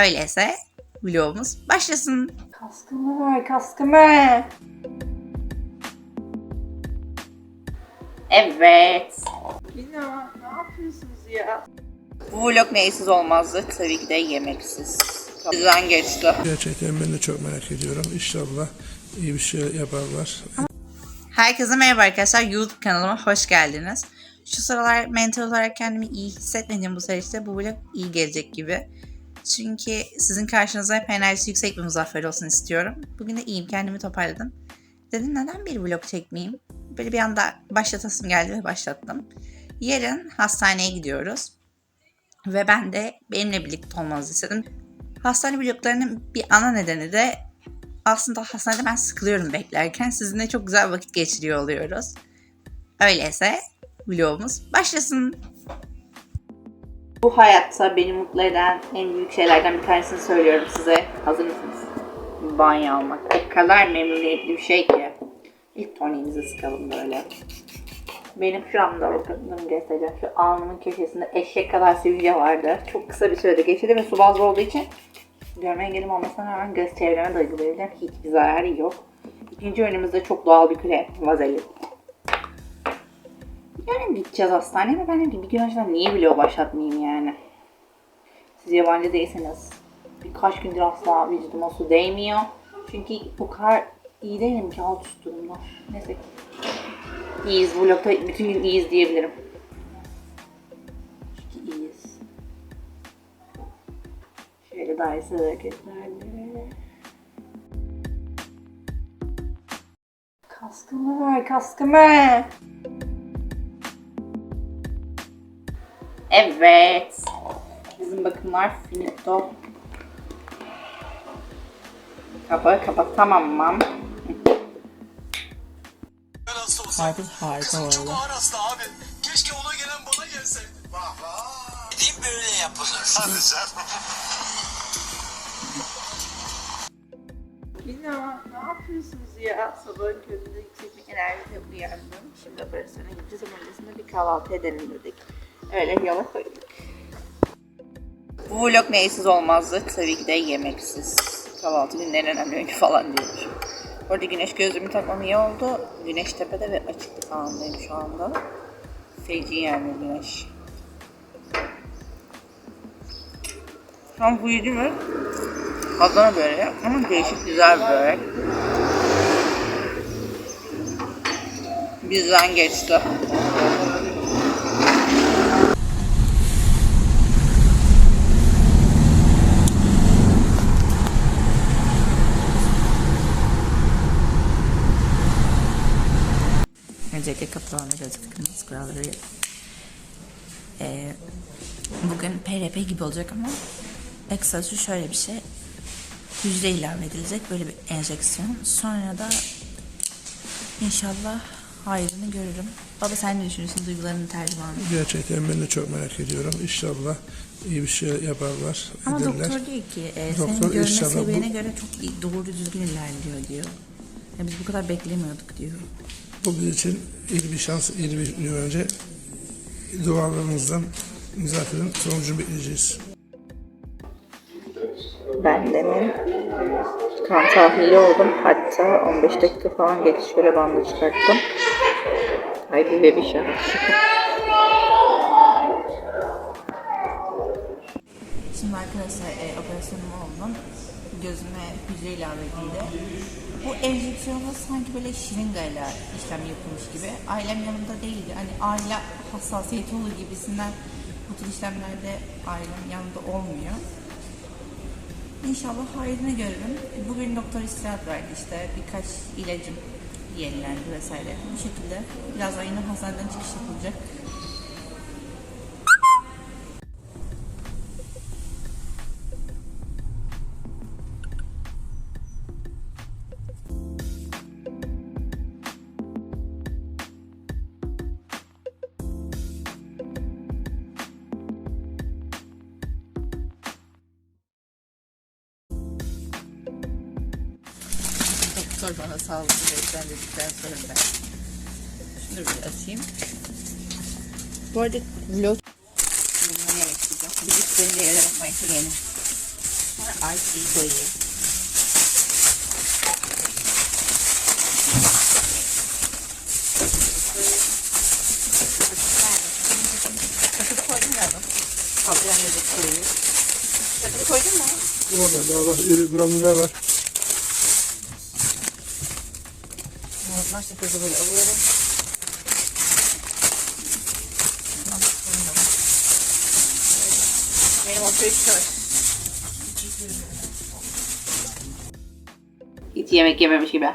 Öyleyse vlogumuz başlasın. Kaskımı ver kaskımı. Evet. Lina ne yapıyorsunuz ya? Bu vlog neysiz olmazdı? Tabii ki de yemeksiz. Güzel geçti. Gerçekten ben de çok merak ediyorum. İnşallah iyi bir şey yaparlar. Herkese merhaba arkadaşlar. YouTube kanalıma hoş geldiniz. Şu sıralar mental olarak kendimi iyi hissetmediğim bu süreçte bu vlog iyi gelecek gibi. Çünkü sizin karşınıza hep enerjisi yüksek bir muzaffer olsun istiyorum. Bugün de iyiyim, kendimi toparladım. Dedim neden bir vlog çekmeyeyim? Böyle bir anda başlatasım geldi ve başlattım. Yarın hastaneye gidiyoruz. Ve ben de benimle birlikte olmanızı istedim. Hastane vloglarının bir ana nedeni de aslında hastanede ben sıkılıyorum beklerken. Sizinle çok güzel vakit geçiriyor oluyoruz. Öyleyse vlogumuz başlasın. Bu hayatta beni mutlu eden en büyük şeylerden bir tanesini söylüyorum size. Hazır mısınız? Banyo almak. O kadar memnuniyetli bir şey ki. İlk toniğimizi sıkalım böyle. Benim şuramda bakın göstereceğim. Şu alnımın köşesinde eşek kadar sivilce vardı. Çok kısa bir sürede geçirdi ve su bazlı olduğu için görme engelim olmasına rağmen göz çevreme de uygulayabilirim. Hiçbir zararı yok. İkinci ürünümüzde çok doğal bir krem. Vazelin. Yarın gideceğiz hastaneye ve ben dedim ki bir gün önceden niye vlog başlatmayayım yani. Siz yabancı değilseniz birkaç gündür asla vücuduma su değmiyor. Çünkü o kadar iyi değilim ki alt üst durumlar. Neyse. İyiyiz. Vlogda bütün gün iyiyiz diyebilirim. Çünkü iyiyiz. Şöyle dairesel hareketlerle. Kaskımı ver kaskımı. Evet. Bizim bakımlar finito. Kapağı kapatamam. Harbi harika Kızım çok oldu. ağır hasta abi. Keşke ona gelen bana gelseydi. Vah vah. Değil böyle yapılır. Hadi sen. Lina ne yapıyorsunuz ya? Sabahın köründe yüksek bir enerjiyle uyandım. Şimdi operasyona gideceğiz ama öncesinde bir kahvaltı edelim dedik. Öyle yola koyduk. Bu vlog neysiz olmazdı? Tabii ki de yemeksiz. Kahvaltı günlerin önemli falan diyormuşum. Orada güneş gözlüğümü takmam iyi oldu. Güneş tepede ve açıklık anındayım şu anda. Feci yani güneş. Şu an bu yedi mi? Adana böreği ama değişik güzel bir börek. Bizden geçti. Öncelikle kapılarını gözükmemiz kuralları. Ee, bugün PRP gibi olacak ama ekstrası şöyle bir şey. Hücre ilave edilecek böyle bir enjeksiyon. Sonra da inşallah hayrını görürüm. Baba sen ne düşünüyorsun duygularını tercümanı? Gerçekten ben de çok merak ediyorum. İnşallah iyi bir şey yaparlar. Ama ederler. doktor diyor ki e, Doktor senin görme inşallah bu- seviyene göre çok iyi, doğru düzgün ilerliyor diyor. Ya biz bu kadar beklemiyorduk diyor. Bu bizim için iyi bir şans, iyi bir gün önce dualarımızdan zaten sonucunu bekleyeceğiz. Ben demin kan tahlili oldum. Hatta 15 dakika falan geç şöyle bandı çıkarttım. Ay bir bebiş ya. Şimdi arkadaşlar e, operasyonum oldu. Gözüme hücre ilave edildi. Bu enjeksiyonda sanki böyle şırıngayla işlem yapılmış gibi. Ailem yanımda değildi. Hani aile hassasiyeti olur gibisinden bu tür işlemlerde ailem yanında olmuyor. İnşallah hayrını görürüm. Bugün doktor istirahat verdi işte. Birkaç ilacım yenilendi vesaire. Bu şekilde birazdan yine hastaneden çıkış yapılacak. Doktor bana sağlıklı beslen dedikten sonra ben şunu bir açayım. Bu arada vlog bunları ekleyeceğim. Bilgisayarın yerlere bakmayın yeni. Ay iyi koyayım. Kaşık koydun galiba. Patlıcan da koyuyor. Koydun mu? Orada daha var. İri granüller var. Normal şekilde böyle alıyorum. Benim oturuş şöyle. Hiç yemek yememiş gibi.